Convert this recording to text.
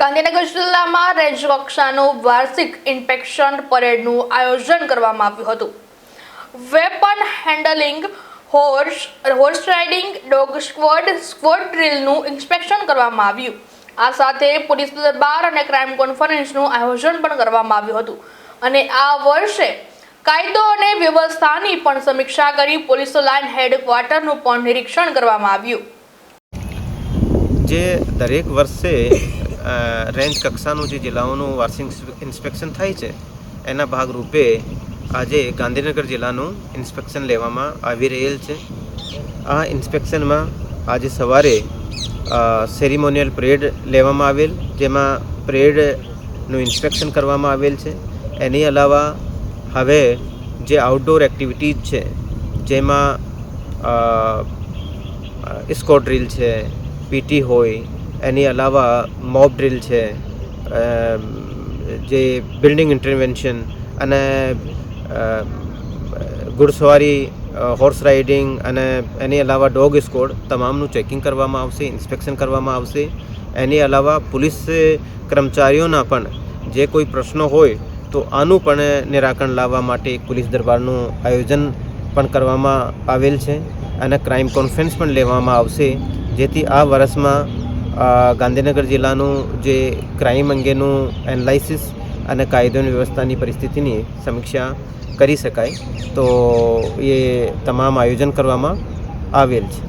ગાંધીનગર જિલ્લામાં રેન્જ કક્ષાનું વાર્ષિક ઇન્સ્પેક્શન પરેડનું આયોજન કરવામાં આવ્યું હતું. Weapon handling, horse horse riding, dog squad squad ડ્રીલનું inspection કરવામાં આવ્યું. આ સાથે પોલીસ દરબાર અને ક્રાઇમ કોન્ફરન્સનું આયોજન પણ કરવામાં આવ્યું હતું. અને આ વર્ષે કાયદો અને વ્યવસ્થાની પણ સમીક્ષા કરી પોલીસ લાઇન હેડક્વાર્ટરનું પણ નિરીક્ષણ કરવામાં આવ્યું. જે દરેક વર્ષે રેન્જ કક્ષાનું જે જિલ્લાઓનું વાર્ષિક ઇન્સ્પેક્શન થાય છે, એના ભાગરૂપે આજે ગાંધીનગર જિલ્લાનું ઇન્સ્પેક્શન લેવામાં આવી રહેલ છે. આ ઇન્સ્પેક્શનમાં આજે સવારે સેરિમોનિયલ પરેડ લેવામાં આવેલ, જેમાં પરેડનું ઇન્સ્પેક્શન કરવામાં આવેલ છે. એની અલાવા હવે જે આઉટડોર એક્ટિવિટીઝ છે, જેમાં ઇસ્કોટડ્રીલ છે પીટી હોય એની અલાવા મોબ ડ્રીલ છે જે બિલ્ડિંગ ઇન્ટરવેન્શન અને ઘુડસવારી હોર્સ રાઇડિંગ અને એની અલાવા ડોગ સ્કોડ તમામનું ચેકિંગ કરવામાં આવશે ઇન્સ્પેક્શન કરવામાં આવશે. એની અલાવા પોલીસ કર્મચારીઓના પણ જે કોઈ પ્રશ્નો હોય તો આનું પણ નિરાકરણ લાવવા માટે એક પોલીસ દરબારનું આયોજન પણ કરવામાં આવેલ છે અને ક્રાઇમ કોન્ફરન્સ પણ લેવામાં આવશે. જેથી આ વર્ષમાં ગાંધીનગર જિલ્લાનું જે ક્રાઇમ અંગેનું એનાલિસિસ અને કાયદોની વ્યવસ્થાની પરિસ્થિતિની સમીક્ષા કરી શકાય. તો એ તમામ આયોજન કરવામાં આવેલ છે.